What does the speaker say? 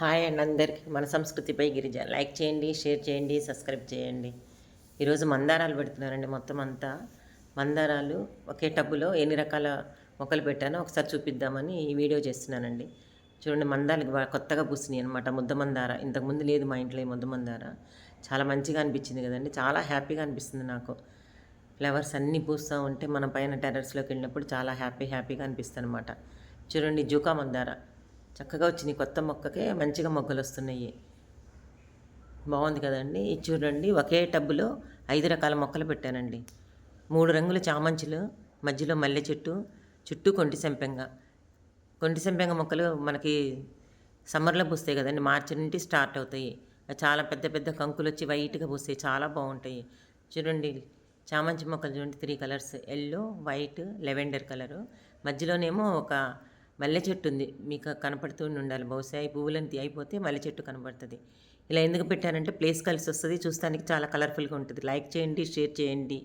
Hi and అందరికీ. మన సంస్కృతిపై గిరిజ లైక్ చేయండి షేర్ చేయండి సబ్స్క్రైబ్ చేయండి. ఈరోజు మందారాలు పెడుతున్నారండి మొత్తం అంతా. మందారాలు ఒకే టబ్బులో ఎన్ని రకాల మొక్కలు పెట్టానో ఒకసారి చూపిద్దామని ఈ వీడియో చేస్తున్నానండి. చూడండి మందారాలు కొత్తగా పూసినాయి అనమాట ముద్ద మందార. ఇంతకుముందు లేదు మా ఇంట్లో ఈ ముద్ద మందార. చాలా మంచిగా అనిపించింది కదండి. చాలా హ్యాపీగా అనిపిస్తుంది నాకు. ఫ్లవర్స్ అన్నీ పూస్తూ ఉంటే మన పైన టెర్రస్లోకి వెళ్ళినప్పుడు చాలా హ్యాపీ హ్యాపీగా అనిపిస్తుంది అనమాట చూడండి జూకా మందార. చక్కగా వచ్చినాయి కొత్త మొక్కకే మంచిగా మొగ్గలు వస్తున్నాయి. బాగుంది కదండి. ఇది చూడండి ఒకే టబ్బులో ఐదు రకాల మొక్కలు పెట్టానండి. మూడు రంగుల చామంచులు మధ్యలో మల్లె చెట్టు చుట్టూ కొంటి సెంపెంగ. కొంటి సెంపెంగ మొక్కలు మనకి సమ్మర్లో పూస్తాయి కదండి. మార్చి నుండి స్టార్ట్ అవుతాయి. చాలా పెద్ద పెద్ద కంకులు వచ్చి వైట్గా పూస్తాయి. చాలా బాగుంటాయి. చూడండి చామంతి మొక్కలు చూడండి three colours. Yellow white lavender colour. మధ్యలోనేమో ఒక మల్లె చెట్టు ఉంది. మీకు కనపడుతూ ఉండాలి. బహుశా ఈ పువ్వులని అయిపోతే మల్లె చెట్టు కనపడుతుంది. ఇలా ఎందుకు పెట్టానంటే ప్లేస్ కలిసి వస్తుంది. చూస్తానికి చాలా కలర్ఫుల్గా ఉంటుంది. లైక్ చేయండి షేర్ చేయండి.